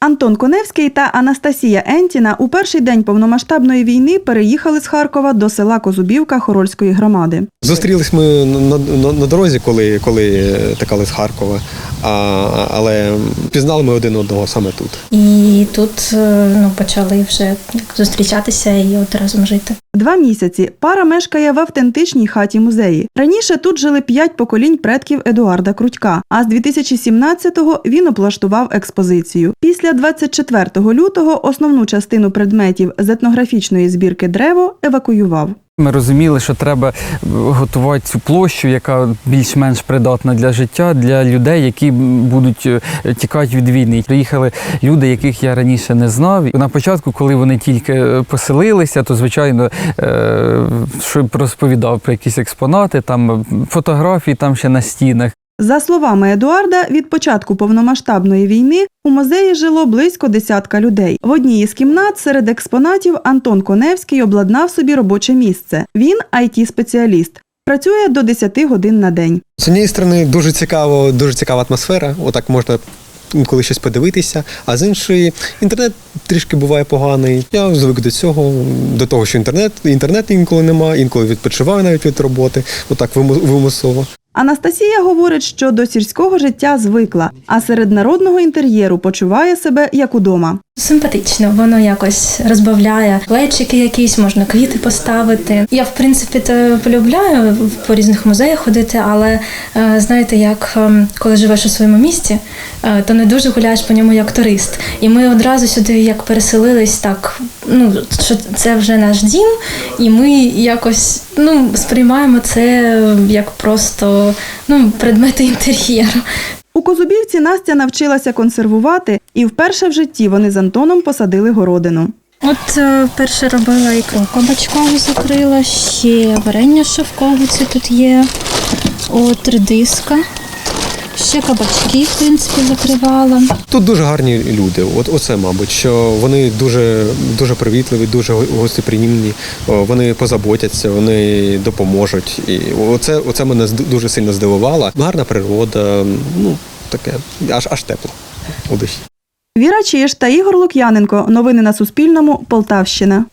Антон Коневський та Анастасія Ентіна у перший день повномасштабної війни переїхали з Харкова до села Козубівка Хорольської громади. Зустрілись ми на, на, на дорозі, коли, коли текали з Харкова, а, але пізнали ми один одного саме тут. І тут е, ну, почали вже зустрічатися і от разом жити. Два місяці пара мешкає в автентичній хаті музеї. Раніше тут жили п'ять поколінь предків Едуарда Крутька. А з 2017-го він облаштував експозицію. Після 24 лютого основну частину предметів з етнографічної збірки древо евакуював. Ми розуміли, що треба готувати цю площу, яка більш-менш придатна для життя, для людей, які будуть е, тікати від війни. Приїхали люди, яких я раніше не знав. На початку, коли вони тільки е, поселилися, то звичайно що щоб розповідав про якісь експонати, там фотографії, там ще на стінах. За словами Едуарда, від початку повномасштабної війни у музеї жило близько десятка людей. В одній із кімнат серед експонатів Антон Коневський обладнав собі робоче місце. Він it спеціаліст Працює до 10 годин на день. З однієї сторони, дуже цікаво, дуже цікава атмосфера. Отак можна інколи щось подивитися. А з іншої, інтернет трішки буває поганий. Я звик до цього, до того, що інтернет, інтернету інколи нема, інколи відпочиваю навіть від роботи, отак вимусово. Анастасія говорить, що до сільського життя звикла, а серед народного інтер'єру почуває себе як удома. Симпатично, воно якось розбавляє плечики якісь, можна квіти поставити. Я, в принципі, то полюбляю по різних музеях ходити, але е, знаєте, як ем, коли живеш у своєму місті, е, то не дуже гуляєш по ньому як турист. І ми одразу сюди як переселились, так ну що це вже наш дім, і ми якось ну сприймаємо це як просто ну предмети інтер'єру. У Козубівці Настя навчилася консервувати, і вперше в житті вони з Антоном посадили городину. От е, перше робила ікру кабачкову закрила, ще варення шовковиці тут є, от редиска, ще кабачки, в принципі, закривала. Тут дуже гарні люди. От оце, мабуть, що вони дуже, дуже привітливі, дуже го- гостеприємні, вони позаботяться, вони допоможуть. І оце, оце мене дуже сильно здивувало. Гарна природа, ну таке, аж аж тепло у душі. Віра Чиж та Ігор Лук'яненко. Новини на Суспільному. Полтавщина.